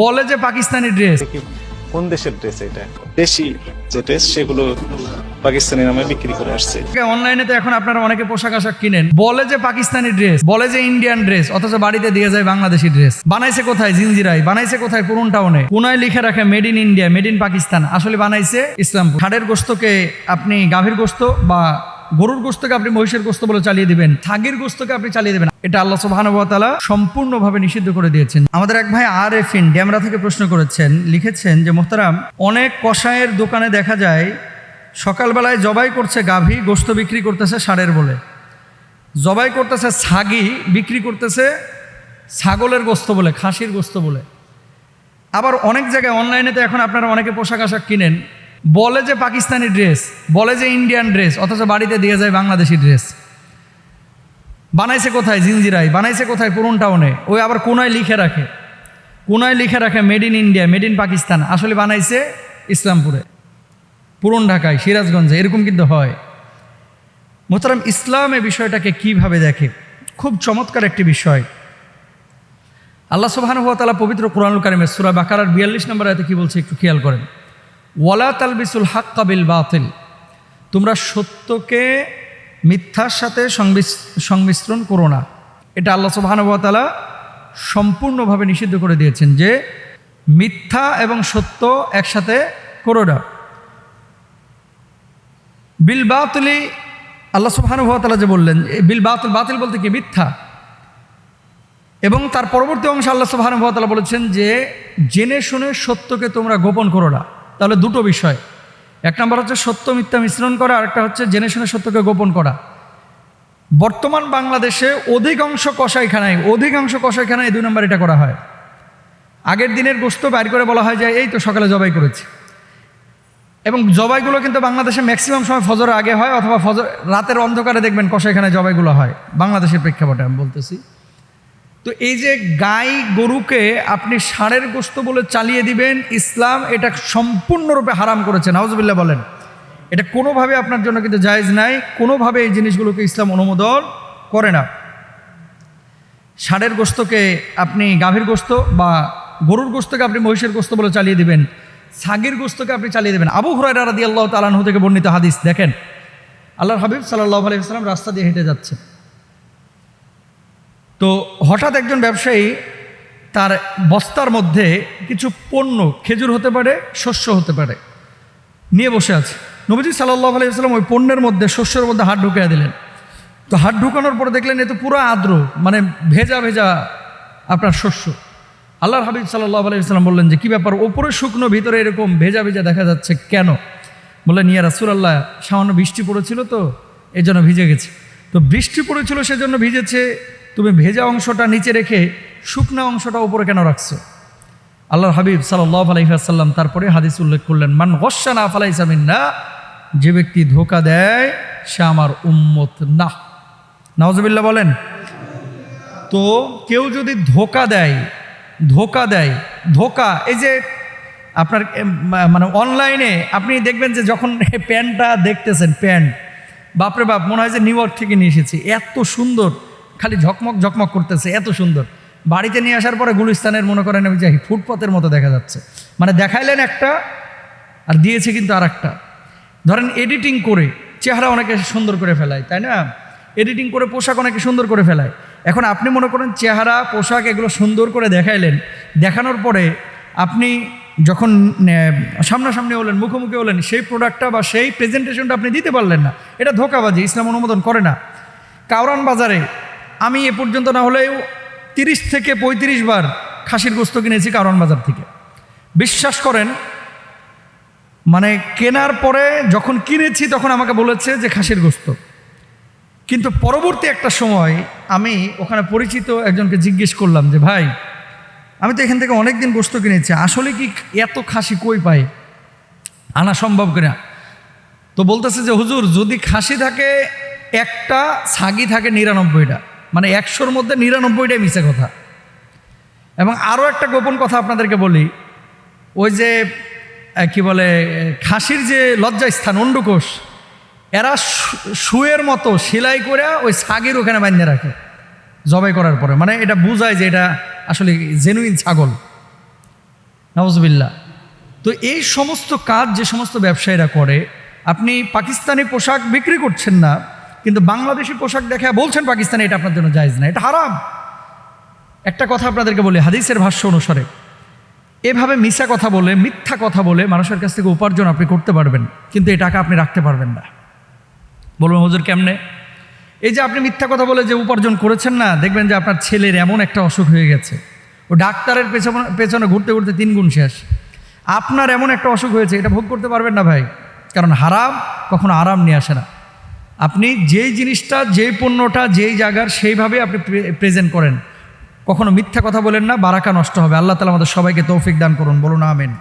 বলে যে পাকিস্তানি ড্রেস কোন দেশের ড্রেস এটা? দেশি যে ড্রেস সেগুলো পাকিস্তানি নামে বিক্রি করে আসছে। অনলাইনে তো এখন আপনারা অনেকে পোশাক আশাক কিনেন। বলে যে পাকিস্তানি ড্রেস বলে যে ইন্ডিয়ান ড্রেস অথচ বাড়িতে দিয়ে যায় বাংলাদেশি ড্রেস বানাইছে কোথায় জিনজিরাই? বানাইছে কোথায় পুরন টাউনে? কোনায় লিখে রাখে made in India made in Pakistan. আসলে বানাইছে ইসলামপুর। হাড়ের গোস্তকে আপনি গাভীর গোস্ত বা গরুর গোস্তকে আপনি মহিষের গোস্ত বলে চালিয়ে দিবেন ছাগির গোস্তকে আপনি চালিয়ে দেবেন। এটা আল্লাহ সুবাহানুভাতালা সম্পূর্ণভাবে নিষিদ্ধ করে দিয়েছেন। আমাদের এক ভাই আর এফ ইন ড্যামরা থেকে প্রশ্ন করেছেন, লিখেছেন যে, মোহতারাম, অনেক কষায়ের দোকানে দেখা যায়, সকালবেলায় জবাই করছে গাভী গোস্ত বিক্রি করতেছে সারের বলে। জবাই করতেছে ছাগি, বিক্রি করতেছে ছাগলের গোস্ত বলে, খাসির গোস্ত বলে। আবার অনেক জায়গায় অনলাইনে তো এখন আপনারা অনেকে পোশাক আশাক কিনেন বলে যে পাকিস্তানি ড্রেস, বলে যে ইন্ডিয়ান ড্রেস, অথচ বাড়িতে দিয়ে যায় বাংলাদেশি ড্রেস। বানাইছে কোথায় জিঞ্জিরাই বানাইছে কোথায় পুরন টাউনে? ওই আবার কোনায় লিখে রাখে। কোনায় লিখে রাখে made in India made in Pakistan আসলে বানাইছে ইসলামপুরে। পুরন ঢাকায়, সিরাজগঞ্জে, এরকম কিন্তু হয়। মোহতারাম, ইসলাম এই বিষয়টাকে কীভাবে দেখে? খুব চমৎকার একটি বিষয়। আল্লাহ সুবাহানুভাতালা পবিত্র কোরআনুল কারিমের সুরা বাকারার বিয়াল্লিশ নম্বর আয়তে কি বলছে একটু খেয়াল করেন। ওয়ালা তালবিসুল হাক কাবিল বাতিল। তোমরা সত্যকে মিথ্যার সাথে সংমিশ্রণ করো না। এটা আল্লাহ সুবাহানুভাতালা সম্পূর্ণভাবে নিষিদ্ধ করে দিয়েছেন যে মিথ্যা এবং সত্য একসাথে করো না। বিল বাতলি, আল্লাহ সুবহানুভাতালা যে বললেন বিল বাতিল বাতিল বলতে কি? মিথ্যা। এবং তার পরবর্তী অংশে আল্লাহ সুবহানুভাতালা বলেছেন যে জেনে শুনে সত্যকে তোমরা গোপন করো না। তাহলে দুটো বিষয়। এক নম্বর হচ্ছে সত্য, মিথ্যা মিশ্রণ করা, আরেকটা হচ্ছে জেনে শুনে সত্যকে গোপন করা। বর্তমান বাংলাদেশে অধিকাংশ কষাইখানায় অধিকাংশ কষাইখানায় দুই নম্বর এটা করা হয়। আগের দিনের গোস্ত বাইর করে বলা হয় যে, এই তো সকালে জবাই করেছি। এবং জবাইগুলো কিন্তু বাংলাদেশে ম্যাক্সিমাম সময় ফজর আগে হয়, অথবা ফজর রাতের অন্ধকারে দেখবেন কষাইখানে জবাইগুলো হয়। বাংলাদেশের প্রেক্ষাপটে আমি বলতেছি। তো এই যে গাই গরুকে আপনি ষাঁড়ের গোস্ত বলে চালিয়ে দিবেন, ইসলাম এটা সম্পূর্ণরূপে হারাম করেছেন। নাওজবিল্লা বলেন। এটা কোনোভাবে আপনার জন্য কিন্তু জায়েজ নাই, কোনোভাবে এই জিনিসগুলোকে ইসলাম অনুমোদন করে না। ষাঁড়ের গোস্তকে আপনি গাভীর গোস্ত বা গরুর গোস্তকে আপনি মহিষের গোস্ত বলে চালিয়ে দিবেন ছাগির গোস্তকে আপনি চালিয়ে দেবেন। আবু হুরাইরা রাদি আল্লাহ তালাহু থেকে বর্ণিত হাদিস, দেখেন। আল্লাহর হাবিব সাল্লাহ আলাইসালাম রাস্তা দিয়ে হেঁটে যাচ্ছে তো হঠাৎ একজন ব্যবসায়ী তার বস্তার মধ্যে কিছু পণ্য, খেজুর হতে পারে, শস্য হতে পারে, নিয়ে বসে আছে। নবীজি সাল্লাহ আলাইসাল্লাম ওই পণ্যের মধ্যে, শস্যের মধ্যে হাত ঢুকিয়ে দিলেন। তো হাত ঢুকানোর পরে দেখলেন এ তো পুরো আর্দ্র মানে ভেজা ভেজা আপনার শস্য। আল্লাহর হাবিব সাল্লাহ আলাইসাল্লাম বললেন যে, কী ব্যাপার? ওপরে শুকনো, ভিতরে এরকম ভেজা ভেজা দেখা যাচ্ছে কেন? বললেন, ইয়া রাসুলাল্লাহ, সামান্য বৃষ্টি পড়েছিল তো এই জন্য ভিজে গেছে। তো বৃষ্টি পড়েছিল সেজন্য ভিজেছে তুমি ভেজা অংশটা নিচে রেখে শুকনা অংশটা উপরে কেন রাখছো? আল্লাহর হাবিব সাল্লাহ আলহিহাসাল্লাম তারপরে হাদিস উল্লেখ করলেন, মান গসানা ফালাইসামিন না যে ব্যক্তি ধোকা দেয়, সে আমার উম্মত না। নওয়াজবিল্লা বলেন, তো কেউ যদি ধোকা দেয় ধোকা দেয়, ধোকা, এই যে আপনার মানে অনলাইনে আপনি দেখবেন যে যখন প্যান্টটা দেখতেছেন, প্যান্ট, বাপরে বাপ, মনে হয় যে নিউ ইয়র্ক থেকে নিয়ে এসেছি, এত সুন্দর খালি ঝকমক ঝকমক করতেছে, এত সুন্দর। বাড়িতে নিয়ে আসার পরে গুলিস্তানের মনে করেন আমি যাই ফুটপথের মতো দেখা যাচ্ছে। মানে দেখাইলেন একটা, আর দিয়েছে কিন্তু আর একটা ধরেন এডিটিং করে চেহারা অনেকে সুন্দর করে ফেলায়, তাই না? এডিটিং করে পোশাক অনেকে সুন্দর করে ফেলায়। এখন আপনি মনে করেন চেহারা, পোশাক এগুলো সুন্দর করে দেখাইলেন, দেখানোর পরে আপনি যখন সামনাসামনি হলেন, মুখোমুখি হলেন, সেই প্রোডাক্টটা বা সেই প্রেজেন্টেশনটা আপনি দিতে পারলেন না। এটা ধোকাবাজি, ইসলাম অনুমোদন করে না। কাউরান বাজারে আমি এ পর্যন্ত না হলেও তিরিশ থেকে পঁয়ত্রিশ বার খাসির গোস্ত কিনেছি কারণ বাজার থেকে। বিশ্বাস করেন মানে কেনার পরে যখন কিনেছি তখন আমাকে বলেছে যে খাসির গোস্ত। কিন্তু পরবর্তী একটা সময় আমি ওখানে পরিচিত একজনকে জিজ্ঞেস করলাম যে, ভাই, আমি তো এখান থেকে অনেক দিন গোস্ত কিনেছি, আসলে কি এত খাসি কই পাই? আনা সম্ভব কিনা? তো বলতেছে যে, হুজুর, যদি খাসি থাকে, একটা ছাগি থাকে নিরানব্বইটা। মানে একশোর মধ্যে নিরানব্বইটাই মিশে কথা। এবং আরও একটা গোপন কথা আপনাদেরকে বলি, ওই যে কি বলে, খাসির যে লজ্জাস্থান, অন্ডুকোষ, এরা শুয়ের মতো সেলাই করে ওই ছাগির ওখানে বাঁধে রাখে, জবাই করার পরে। মানে এটা বোঝায় যে এটা আসলে জেনুইন ছাগল। নওয়াজবিল্লা তো এই সমস্ত কাজ যে সমস্ত ব্যবসায়ীরা করে, আপনি পাকিস্তানি পোশাক বিক্রি করছেন না কিন্তু বাংলাদেশি পোশাক দেখা বলছেন পাকিস্তানে, এটা আপনার জন্য জায়জ না, এটা হারাম। একটা কথা আপনাদেরকে বলি, হাদিসের ভাষ্য অনুসারে, এভাবে মিশা কথা বলে, মিথ্যা কথা বলে মানুষের কাছ থেকে উপার্জন আপনি করতে পারবেন, কিন্তু এই টাকা আপনি রাখতে পারবেন না। বলবেন, হুজুর, কেমনে? এই যে আপনি মিথ্যা কথা বলে যে উপার্জন করেছেন না, দেখবেন যে আপনার ছেলের এমন একটা অসুখ হয়ে গেছে। ও ডাক্তারের পেছনে পেছনে ঘুরতে ঘুরতে তিন গুণ শেষ। আপনার এমন একটা অসুখ হয়েছে, এটা ভোগ করতে পারবেন না ভাই, কারণ হারাম কখনো আরাম নিয়ে আসে না। আপনি যেই জিনিসটা, যেই পণ্যটা, যেই জায়গার, সেইভাবে আপনি প্রেজেন্ট করেন। কখনো মিথ্যা কথা বলেন না, বারাকা নষ্ট হবে। আল্লাহ তালা আমাদের সবাইকে তৌফিক দান করুন। বলুন, আমেন।